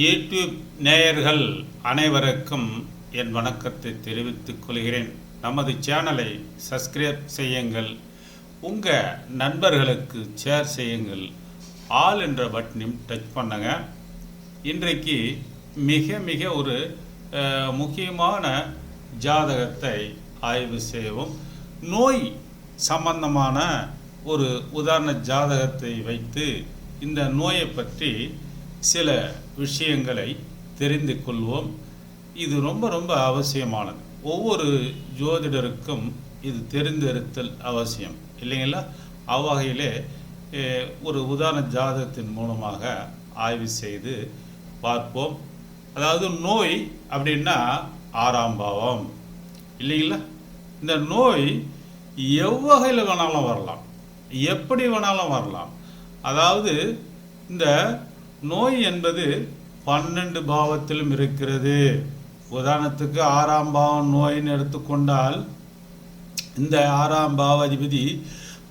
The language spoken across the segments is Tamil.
யூடியூப் நேயர்கள் அனைவருக்கும் என் வணக்கத்தை தெரிவித்துக் கொள்கிறேன். நமது சேனலை சப்ஸ்கிரைப் செய்யுங்கள். உங்கள் நண்பர்களுக்கு ஷேர் செய்யுங்கள். ஆல் என்ற பட்டனையும் டச் பண்ணுங்க. இன்றைக்கு மிக மிக ஒரு முக்கியமான ஜாதகத்தை ஆய்வு செய்வோம். நோய் சம்பந்தமான ஒரு உதாரண ஜாதகத்தை வைத்து இந்த நோயை பற்றி சில விஷயங்களை தெரிந்து கொள்வோம். இது ரொம்ப ரொம்ப அவசியமானது. ஒவ்வொரு ஜோதிடருக்கும் இது தெரிந்திருத்தல் அவசியம். இல்லைங்களா? அவ்வகையிலே ஒரு உதாரண ஜாதகத்தின் மூலமாக ஆய்வு செய்து பார்ப்போம். அதாவது நோய் அப்படின்னா ஆறாம் பாவம். இல்லைங்களா? இந்த நோய் எவ்வகையில் வேணாலும் வரலாம். எப்படி வேணாலும் வரலாம். அதாவது இந்த நோய் என்பது பன்னெண்டு பாவத்திலும் இருக்கிறது. உதாரணத்துக்கு ஆறாம் பாவம் நோயின்னு எடுத்துக்கொண்டால் இந்த ஆறாம் பாவாதிபதி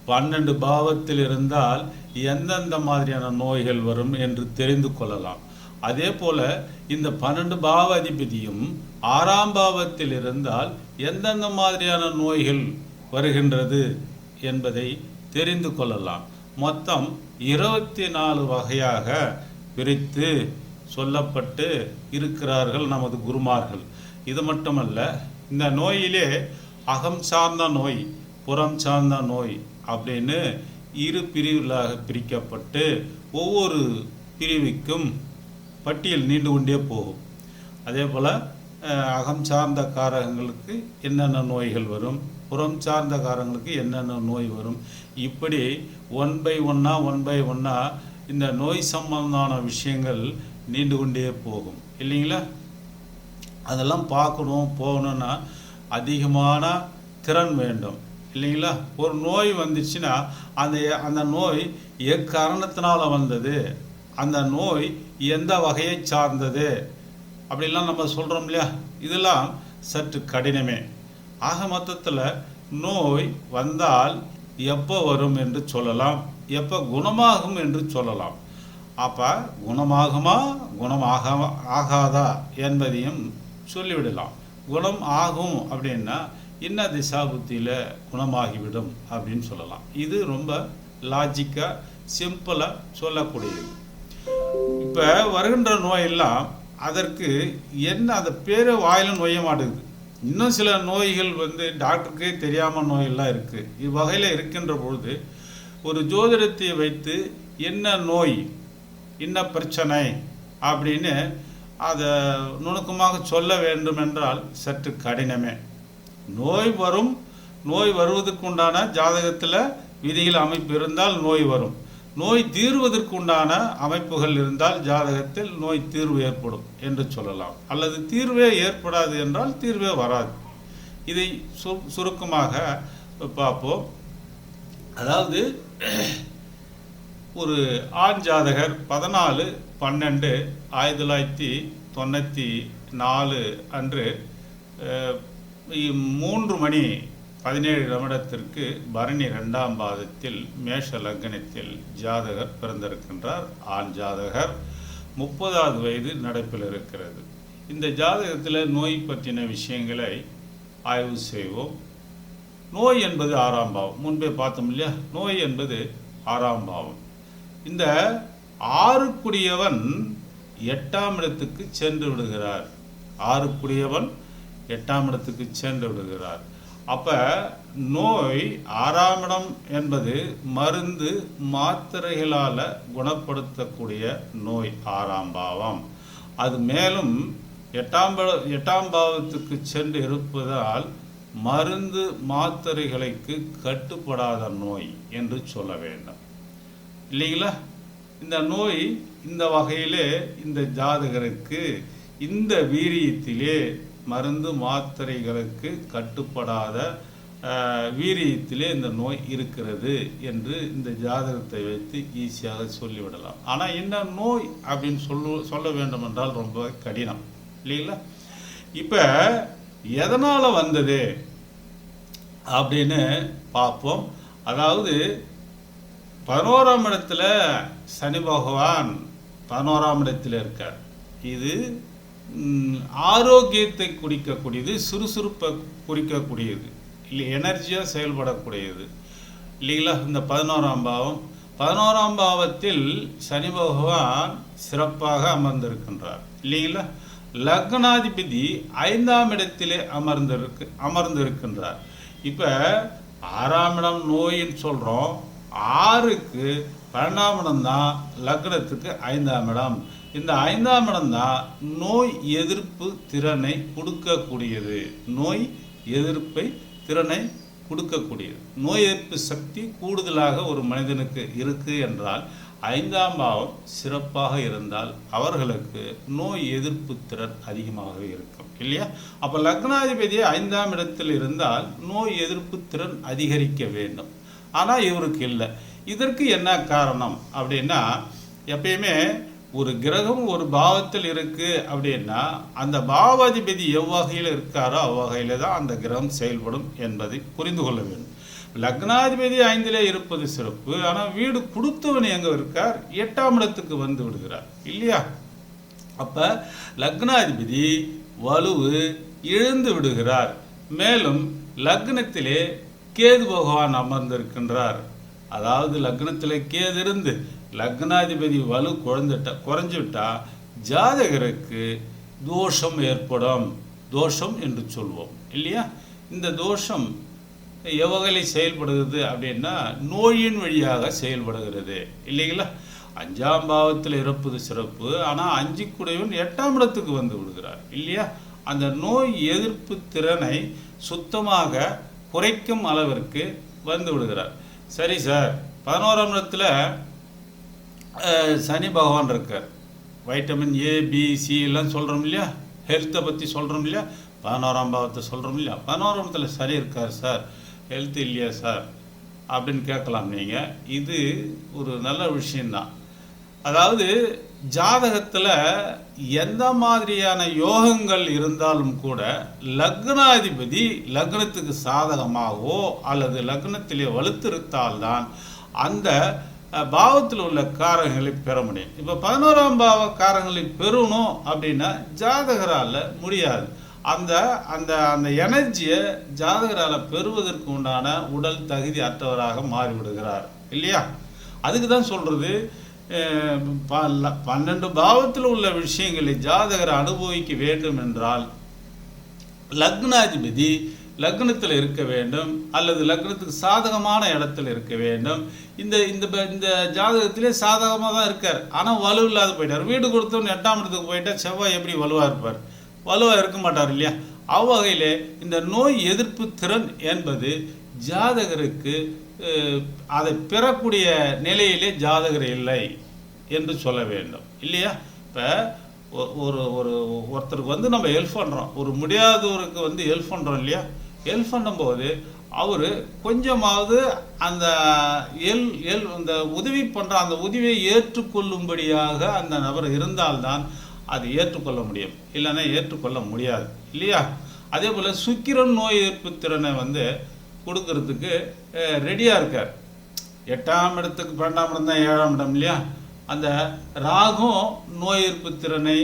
பன்னெண்டு பாவத்தில் இருந்தால் எந்தெந்த மாதிரியான நோய்கள் வரும் என்று தெரிந்து கொள்ளலாம். அதே போல இந்த பன்னெண்டு பாவ அதிபதியும் ஆறாம் பாவத்தில் இருந்தால் எந்தெந்த மாதிரியான நோய்கள் வருகின்றது என்பதை தெரிந்து கொள்ளலாம். மொத்தம் இருபத்தி நாலு வகையாக பிரித்து சொல்லப்பட்டு இருக்கிறார்கள் நமது குருமார்கள். இது மட்டுமல்ல இந்த நோயிலே அகம் சார்ந்த நோய் புறம் சார்ந்த நோய் அப்படின்னு இரு பிரிவுகளாக பிரிக்கப்பட்டு ஒவ்வொரு பிரிவுக்கும் பட்டியல் நீண்டு கொண்டே போகும். அதே போல் அகம் சார்ந்த காரகங்களுக்கு என்னென்ன நோய்கள் வரும்? புறம் சார்ந்த காரங்களுக்கு என்னென்ன நோய் வரும்? இப்படி ஒன் பை ஒன்னாக ஒன் பை ஒன்னாக இந்த நோய் சம்பந்தமான விஷயங்கள் நீண்டு கொண்டே போகும். இல்லைங்களா? அதெல்லாம் பார்க்கணும் போகணும்னா அதிகமான திறன் வேண்டும். இல்லைங்களா? ஒரு நோய் வந்துச்சுன்னா அந்த அந்த நோய் எக்காரணத்தினால வந்தது? அந்த நோய் எந்த வகையை சார்ந்தது? அப்படிலாம் நம்ம சொல்கிறோம் இல்லையா? இதெல்லாம் சற்று கடினமே. ஆக மொத்தத்தில் நோய் வந்தால் எப்போ வரும் என்று சொல்லலாம். எப்போ குணமாகும் என்று சொல்லலாம். அப்போ குணமாகுமா குணமாக ஆகாதா என்பதையும் சொல்லிவிடலாம். குணம் ஆகும் அப்படின்னா இன்ன திசா புத்தியில் குணமாகிவிடும் அப்படின்னு சொல்லலாம். இது ரொம்ப லாஜிக்காக சிம்பிளாக சொல்லக்கூடியது. இப்போ வருகின்ற நோயெல்லாம் அதற்கு என்ன அந்த பேர் வாயில நோய மாட்டேங்குது இன்னும் சில நோய்கள் வந்து டாக்டருக்கே தெரியாமல் நோயெல்லாம் இருக்குது இவ்வகையில் இருக்கின்ற பொழுது ஒரு ஜோதிடத்தை வைத்து என்ன நோய் என்ன பிரச்சனை அப்படின்னு அதை நுணுக்கமாக சொல்ல வேண்டும் என்றால் சற்று கடினமே. நோய் வரும் நோய் வருவதற்குண்டான ஜாதகத்தில் விதிகள் அமைப்பு இருந்தால் நோய் வரும். நோய் தீர்வதற்குண்டான அமைப்புகள் இருந்தால் ஜாதகத்தில் நோய் தீர்வு ஏற்படும் என்று சொல்லலாம். அல்லது தீர்வே ஏற்படாது என்றால் தீர்வே வராது. இதை சு சுருக்கமாக பார்ப்போம். அதாவது ஒரு ஆண் ஜாதகர் பதினாலு பன்னெண்டு ஆயிரத்தி தொள்ளாயிரத்தி தொண்ணூற்றி நாலு அன்று மூன்று மணி பதினேழு நிமிடத்திற்கு பரணி ரெண்டாம் பாதத்தில் மேஷ லக்னத்தில் ஜாதகர் பிறந்திருக்கின்றார். ஆண் ஜாதகர் முப்பதாவது வயது நடப்பில் இருக்கிறது. இந்த ஜாதகத்தில் நோய் பற்றின விஷயங்களை ஆய்வு செய்வோம். நோய் என்பது ஆறாம் பாவம். முன்பே பார்த்தோம் இல்லையா? நோய் என்பது ஆறாம் பாவம். இந்த ஆறுக்குடியவன் எட்டாம் இடத்துக்கு சென்று விடுகிறார். ஆறுக்குடியவன் எட்டாம் இடத்துக்கு சென்று விடுகிறார். அப்போ நோய் ஆறாம் இடம் என்பது மருந்து மாத்திரைகளால் குணப்படுத்தக்கூடிய நோய் ஆறாம் பாவம். அது மேலும் எட்டாம் எட்டாம் பாவத்துக்கு சென்று இருப்பதால் மருந்து மாத்திரைகளுக்கு கட்டுப்படாத நோய் என்று சொல்ல வேண்டும். இல்லைங்களா? இந்த நோய் இந்த வகையிலே இந்த ஜாதகருக்கு இந்த வீரியத்திலே மருந்து மாத்திரைகளுக்கு கட்டுப்படாத வீரியத்திலே இந்த நோய் இருக்கிறது என்று இந்த ஜாதகத்தை வைத்து ஈஸியாக சொல்லிவிடலாம். ஆனால் என்ன நோய் அப்படின்னு சொல்லு சொல்ல வேண்டும் என்றால் ரொம்ப கடினம். இல்லைங்களா? இப்போ எதனால் வந்தது? அப்படின்னு பார்ப்போம். அதாவது பதினோராம் இடத்துல சனி பகவான் பதினோராம் இடத்தில் இருக்கார். இது ஆரோக்கியத்தை குறிக்கக்கூடியது சுறுசுறுப்பை குறிக்கக்கூடியது. இல்லை எனர்ஜியாக செயல்படக்கூடியது. இல்லைங்களா? இந்த பதினோராம் பாவம். பதினோராம் பாவத்தில் சனி பகவான் சிறப்பாக அமர்ந்திருக்கின்றார். இல்லைங்களா? லக்னாதிபதி ஐந்தாம் இடத்திலே அமர்ந்திருக்கு அமர்ந்திருக்கின்றார். இப்போ ஆறாம் இடம் நோயின்னு சொல்கிறோம் ஆறுக்கு பன்னெண்டாம் இடம் தான் லக்னத்துக்கு ஐந்தாம் இடம். இந்த ஐந்தாம் இடம் தான் நோய் எதிர்ப்பு திறனை கொடுக்கக்கூடியது. நோய் எதிர்ப்பை திறனை கொடுக்கக்கூடியது. நோய் எதிர்ப்பு சக்தி கூடுதலாக ஒரு மனிதனுக்கு இருக்கு என்றால் ஐந்தாம் பாவம் சிறப்பாக இருந்தால் அவர்களுக்கு நோய் எதிர்ப்பு திறன் அதிகமாகவே இருக்கும் இல்லையா? அப்போ லக்னாதிபதி ஐந்தாம் இடத்தில் இருந்தால் நோய் எதிர்ப்பு திறன் அதிகரிக்க வேண்டும். ஆனால் இவருக்கு இல்லை. இதற்கு என்ன காரணம் அப்படின்னா எப்பயுமே ஒரு கிரகம் ஒரு பாவத்தில் இருக்குது அப்படின்னா அந்த பாவாதிபதி எவ்வகையில் இருக்காரோ அவ்வகையில் தான் அந்த கிரகம் செயல்படும் என்பதை புரிந்து கொள்ள வேண்டும். லக்னாதிபதி ஐந்திலே இருப்பது சிறப்பு. ஆனால் வீடு கொடுத்தவன் எங்க இருக்கார்? எட்டாம் இடத்துக்கு வந்து விடுகிறார். இல்லையா? அப்ப லக்னாதிபதி வலுவு இழந்து விடுகிறார். மேலும் லக்னத்திலே கேது பகவான் அமர்ந்திருக்கின்றார். அதாவது லக்னத்திலே கேது இருந்து லக்னாதிபதி வலு குழந்துட்டா குறைஞ்சுவிட்டா ஜாதகருக்கு தோஷம் ஏற்படும். தோஷம் என்று சொல்வோம். இல்லையா? இந்த தோஷம் எவ்வகையில் செயல்படுகிறது அப்படின்னா நோயின் வழியாக செயல்படுகிறது. இல்லைங்களா? அஞ்சாம் பாவத்தில் இறப்பது சிறப்பு. ஆனால் அஞ்சு குடைவன் எட்டாம் இடத்துக்கு வந்து விடுகிறார். இல்லையா? அந்த நோய் எதிர்ப்பு திறனை சுத்தமாக குறைக்கும் அளவிற்கு வந்து விடுகிறார். சரி சார் பதினோராம் இடத்துல சனி பகவான் இருக்கார். வைட்டமின் ஏ பி சி எல்லாம் சொல்கிறோம் இல்லையா? ஹெல்த்தை பற்றி சொல்கிறோம் இல்லையா? பதினோராம் பாவத்தை சொல்கிறோம் இல்லையா? பதினோராமத்தில் சரி இருக்கார் சார். ஹெல்த் இல்லையா சார் அப்படின்னு கேட்கலாம் நீங்கள் இது ஒரு நல்ல விஷயந்தான் அதாவது ஜாதகத்தில் எந்த மாதிரியான யோகங்கள் இருந்தாலும் கூட லக்னாதிபதி லக்னத்துக்கு சாதகமாகவோ அல்லது லக்னத்திலே வலுத்திருத்தால்தான் அந்த பாவத்தில் உள்ள காரங்களை பெற முடியும். இப்போ பதினோராம் பாவ காரங்களை பெறணும் அப்படின்னா ஜாதகரால் முடியாது. அந்த அந்த அந்த எனர்ஜியை ஜாதகரால் பெறுவதற்கு உண்டான உடல் தகுதி அற்றவராக மாறிவிடுகிறார். இல்லையா? அதுக்கு தான் சொல்கிறது பன்னெண்டு பாவத்தில் உள்ள விஷயங்களை ஜாதகர் அனுபவிக்க வேண்டும் என்றால் லக்னாதிபதி லக்னத்தில் இருக்க வேண்டும் அல்லது லக்னத்துக்கு சாதகமான இடத்துல இருக்க வேண்டும். இந்த இந்த ப- இந்த ஜாதகத்திலே சாதகமாக தான் இருக்கார். ஆனால் வலு இல்லாத போயிட்டார். வீடு கொடுத்தோன்னு எட்டாம் இடத்துக்கு போயிட்டால் செவ்வாய் எப்படி வலுவாக இருப்பார்? வலுவாக இருக்க மாட்டார் இல்லையா? அவ்வகையிலே இந்த நோய் எதிர்ப்பு திறன் என்பது ஜாதகருக்கு அதை பெறக்கூடிய நிலையிலே ஜாதகர் இல்லை என்று சொல்ல வேண்டும். இல்லையா? இப்போ ஒரு ஒரு ஒருத்தருக்கு வந்து நம்ம ஹெல்ப் பண்ணுறோம் ஒரு முடியாதவருக்கு வந்து ஹெல்ப் பண்ணுறோம் இல்லையா? ஹெல்ப் பண்ணும்போது அவர் கொஞ்சமாவது அந்த எல் எல் அந்த உதவி பண்ணுற அந்த உதவியை ஏற்றுக்கொள்ளும்படியாக அந்த நபர் இருந்தால்தான் அது ஏற்றுக்கொள்ள முடியும். இல்லைன்னா ஏற்றுக்கொள்ள முடியாது. இல்லையா? அதே போல் சுக்கிரன் நோய் எதிர்ப்பு திறனை வந்து கொடுக்கறதுக்கு ரெடியாக இருக்கார். எட்டாம் இடத்துக்கு பன்னெண்டாம் இடம் தான் ஏழாம் இடம் இல்லையா? அந்த ராகும் நோய் எதிர்ப்பு திறனை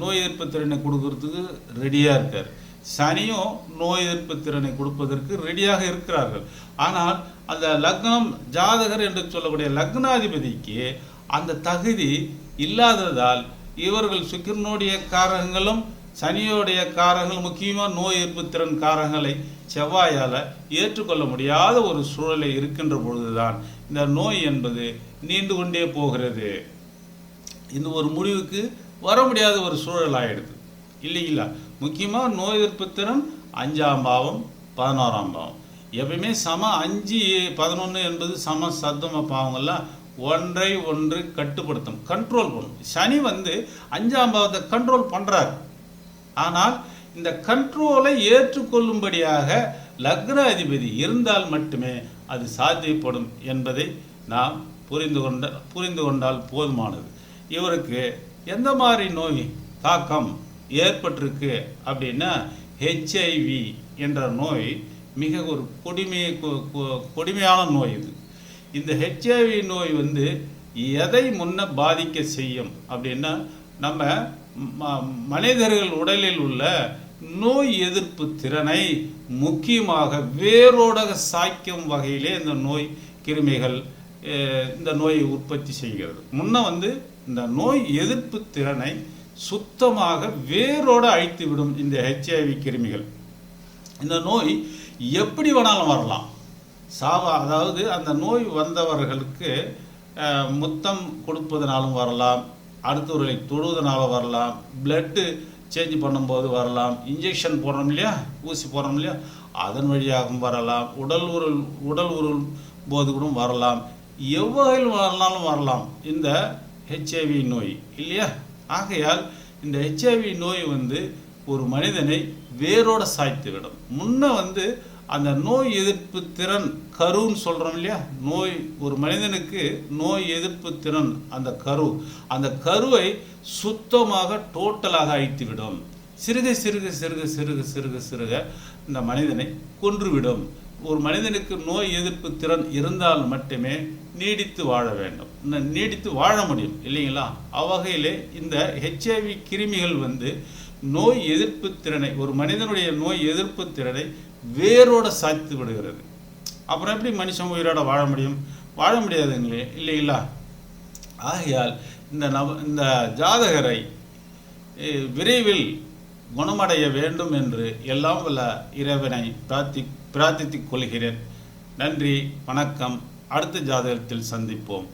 நோய் எதிர்ப்பு திறனை கொடுக்கறதுக்கு ரெடியாக இருக்கார். சனியும் நோய் எதிர்ப்பு திறனை கொடுப்பதற்கு ரெடியாக இருக்கிறார்கள். ஆனால் அந்த லக்னம் ஜாதகர் என்று சொல்லக்கூடிய லக்னாதிபதிக்கு அந்த தகுதி இல்லாததால் இவர்கள் சுக்கிரனுடைய காரகங்களும் சனியோடைய காரகங்கள் முக்கியமாக நோய் எதிர்ப்பு திறன் காரகங்களை செவ்வாயால் ஏற்றுக்கொள்ள முடியாத ஒரு சூழலை இருக்கின்ற பொழுதுதான் இந்த நோய் என்பது நீண்டு கொண்டே போகிறது. இந்த ஒரு முடிவுக்கு வர முடியாத ஒரு சூழல் ஆகிடுது இல்லைங்களா முக்கியமாக நோய் எதிர்ப்பு திறன் அஞ்சாம் பாவம் பதினோராம் பாவம். எப்பயுமே சம அஞ்சு பதினொன்று என்பது சம சத்தம பாவங்கள்லாம் ஒன்றை ஒன்று கட்டுப்படுத்தும் கண்ட்ரோல் பண்ணும். சனி வந்து அஞ்சாம் பாவத்தை கண்ட்ரோல் பண்ணுறாரு ஆனால் இந்த கண்ட்ரோலை ஏற்றுக்கொள்ளும்படியாக லக்ன அதிபதி இருந்தால் மட்டுமே அது சாத்தியப்படும் என்பதை நாம் புரிந்து கொண்ட புரிந்து கொண்டால் போதுமானது. இவருக்கு எந்த மாதிரி நோய் தாக்கம் ஏற்பட்டிருக்கு அப்படின்னா ஹெச்ஐவி என்ற நோய் மிக ஒரு கொடுமை கொ- கொ- கொடுமையான நோய் இது. இந்த ஹெச்ஐவி நோய் வந்து எதை முன்ன பாதிக்க செய்யும்? அப்படின்னா நம்ம ம- மனிதர்கள் உடலில் உள்ள நோய் எதிர்ப்பு திறனை முக்கியமாக வேரோட சாய்க்கும் வகையிலே இந்த நோய் கிருமிகள் இந்த நோயை உற்பத்தி செய்கிறது. முன்ன வந்து இந்த நோய் எதிர்ப்பு திறனை சுத்தமாக வேரோட அழித்து விடும் இந்த ஹெச்ஐவி கிருமிகள். இந்த நோய் எப்படி வேணாலும் வரலாம். சாவா அதாவது அந்த நோய் வந்தவர்களுக்கு முத்தம் கொடுப்பதனாலும் வரலாம் அடுத்தவர்களை தொழுவதனால வரலாம் பிளட்டு சேஞ்ச் பண்ணும்போது வரலாம் இன்ஜெக்ஷன் போடுறோம் இல்லையா ஊசி போடுறோம் இல்லையா அதன் வழியாகவும் வரலாம் உடல் உருள் உடல் உருள் போது கூட வரலாம் எவ்வகையில் வரலாலும் வரலாம். இந்த ஹெச்ஐவி நோய் இல்லையா? ஆகையால் இந்த ஹெச்ஐவி நோய் வந்து ஒரு மனிதனை வேரோட சாய்த்துவிடும். முன்னே முன்ன வந்து அந்த நோய் எதிர்ப்பு திறன் கருன்னு சொல்கிறோம் இல்லையா? நோய் ஒரு மனிதனுக்கு நோய் எதிர்ப்பு திறன் அந்த கரு. அந்த கருவை சுத்தமாக டோட்டலாக அழித்துவிடும். சிறுக சிறுக சிறுக சிறுக சிறுக சிறுக இந்த மனிதனை கொன்றுவிடும். ஒரு மனிதனுக்கு நோய் எதிர்ப்பு திறன் இருந்தால் மட்டுமே நீடித்து வாழ வேண்டும். இந்த நீடித்து வாழ முடியும் இல்லைங்களா? அவ்வகையிலே இந்த ஹெச்ஐவி கிருமிகள் வந்து நோய் எதிர்ப்பு திறனை ஒரு மனிதனுடைய நோய் எதிர்ப்பு திறனை வேரோட சாய்த்து விடுகிறது. அப்புறம் எப்படி மனுஷன் உயிரோட வாழ முடியும்? வாழ முடியாதுங்களே இல்லைங்களா? ஆகையால் இந்த நவ இந்த ஜாதகரை அஹ், விரைவில் குணமடைய வேண்டும் என்று எல்லாம் வல்ல இறைவனை பிரார்த்தி பிரார்த்தித்துக் கொள்கிறேன். நன்றி வணக்கம். அடுத்த ஜாதகத்தில் சந்திப்போம்.